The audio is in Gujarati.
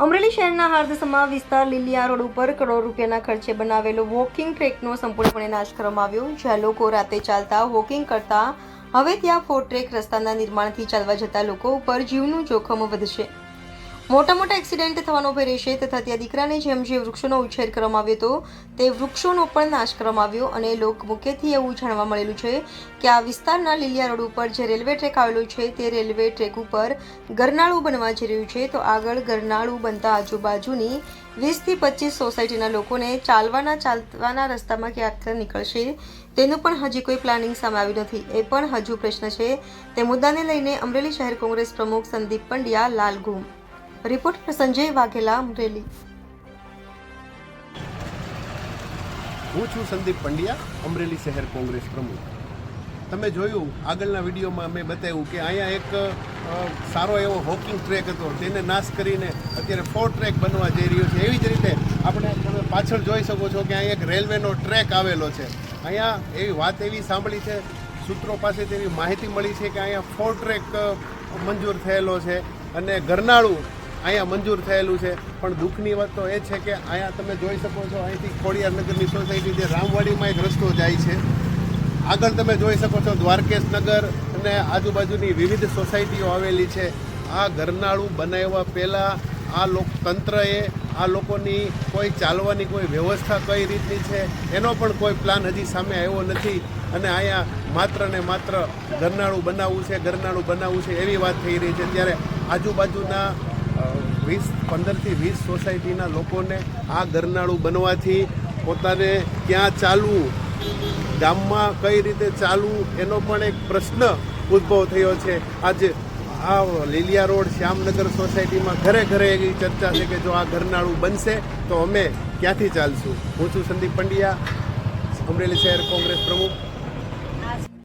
અમરેલી શહેરના હાર્દસમા વિસ્તાર લીલિયા રોડ ઉપર કરોડ રૂપિયાના ખર્ચે બનાવેલો વોકિંગ ટ્રેકનો સંપૂર્ણપણે નાશ કરવામાં આવ્યો. જ્યાં લોકો રાતે ચાલતા વોકિંગ કરતા, હવે ત્યાં ફોર ટ્રેક રસ્તાના નિર્માણથી ચાલવા જતા લોકો ઉપર જીવનું જોખમ વધશે. મોટા મોટા એક્સિડન્ટ થવાનો ભય રહેશે તથા ત્યાં દીકરાને જેમ જે વૃક્ષોનો ઉછેર કરવામાં આવ્યો હતો, તે વૃક્ષોનો પણ નાશ કરવામાં આવ્યો અને લોકમુખેથી એવું જાણવા મળેલું છે કે આ વિસ્તારના લીલિયા રોડ ઉપર જે રેલવે ટ્રેક આવેલું છે, તે રેલવે ટ્રેક ઉપર ગરનાળું બનવા જઈ રહ્યું છે. તો આગળ ગરનાળું બનતા આજુબાજુની વીસથી પચીસ સોસાયટીના લોકોને ચાલવાના ચાલવાના રસ્તામાં ક્યાંક નીકળશે તેનું પણ હજી કોઈ પ્લાનિંગ સામે આવ્યું નથી. એ પણ હજુ પ્રશ્ન છે. તે મુદ્દાને લઈને અમરેલી શહેર કોંગ્રેસ પ્રમુખ સંદીપ પંડ્યા લાલઘુમ રિપોર્ટ સંજય વાઘેલા અમરેલી હું છું સંદીપ પંડ્યા, અમરેલી શહેર કોંગ્રેસ પ્રમુખ. તમે જોયું, આગળના વિડીયોમાં મેં બતાવ્યું કે અહીંયા એક સારો એવો હોકિંગ ટ્રેક હતો. તેને નાશ કરીને અત્યારે ફોર ટ્રેક બનવા જઈ રહ્યો છે. એવી જ રીતે આપણે તમે પાછળ જોઈ શકો છો કે અહીંયા એક રેલવેનો ટ્રેક આવેલો છે. અહીંયા એવી વાત એવી સાંભળી છે, સૂત્રો પાસેથી એવી માહિતી મળી છે કે અહીંયા ફોર ટ્રેક મંજૂર થયેલો છે. અને ગરનાળું અહીંયા મંજૂર થયેલું છે. પણ દુઃખની વાત તો એ છે કે અહીંયા તમે જોઈ શકો છો, અહીંથી ખોડિયાર નગરની સોસાયટી જે રામવાડીમાં એક રસ્તો જાય છે. આગળ તમે જોઈ શકો છો દ્વારકેશ નગર અને આજુબાજુની વિવિધ સોસાયટીઓ આવેલી છે. આ ગરનાળું બનાવવા પહેલાં આ તંત્રએ આ લોકોની કોઈ ચાલવાની કોઈ વ્યવસ્થા કઈ રીતની છે, એનો પણ કોઈ પ્લાન હજી સામે આવ્યો નથી. અને અહીંયા માત્ર ને માત્ર ગરનાળું બનાવવું છે ગરનાળું બનાવવું છે એવી વાત થઈ રહી છે. ત્યારે આજુબાજુના વીસ, પંદરથી વીસ સોસાયટીના લોકોને આ ગરનાળું બનવાથી પોતાને ક્યાં ચાલવું, ગામમાં કઈ રીતે ચાલવું, એનો પણ એક પ્રશ્ન ઉદ્ભવ થયો છે. આજે આ લીલિયા રોડ શ્યામનગર સોસાયટીમાં ઘરે ઘરે એવી ચર્ચા છે કે જો આ ઘરનાળું બનશે, તો અમે ક્યાંથી ચાલશું? હું છું સંદીપ પંડ્યા, અમરેલી શહેર કોંગ્રેસ પ્રમુખ.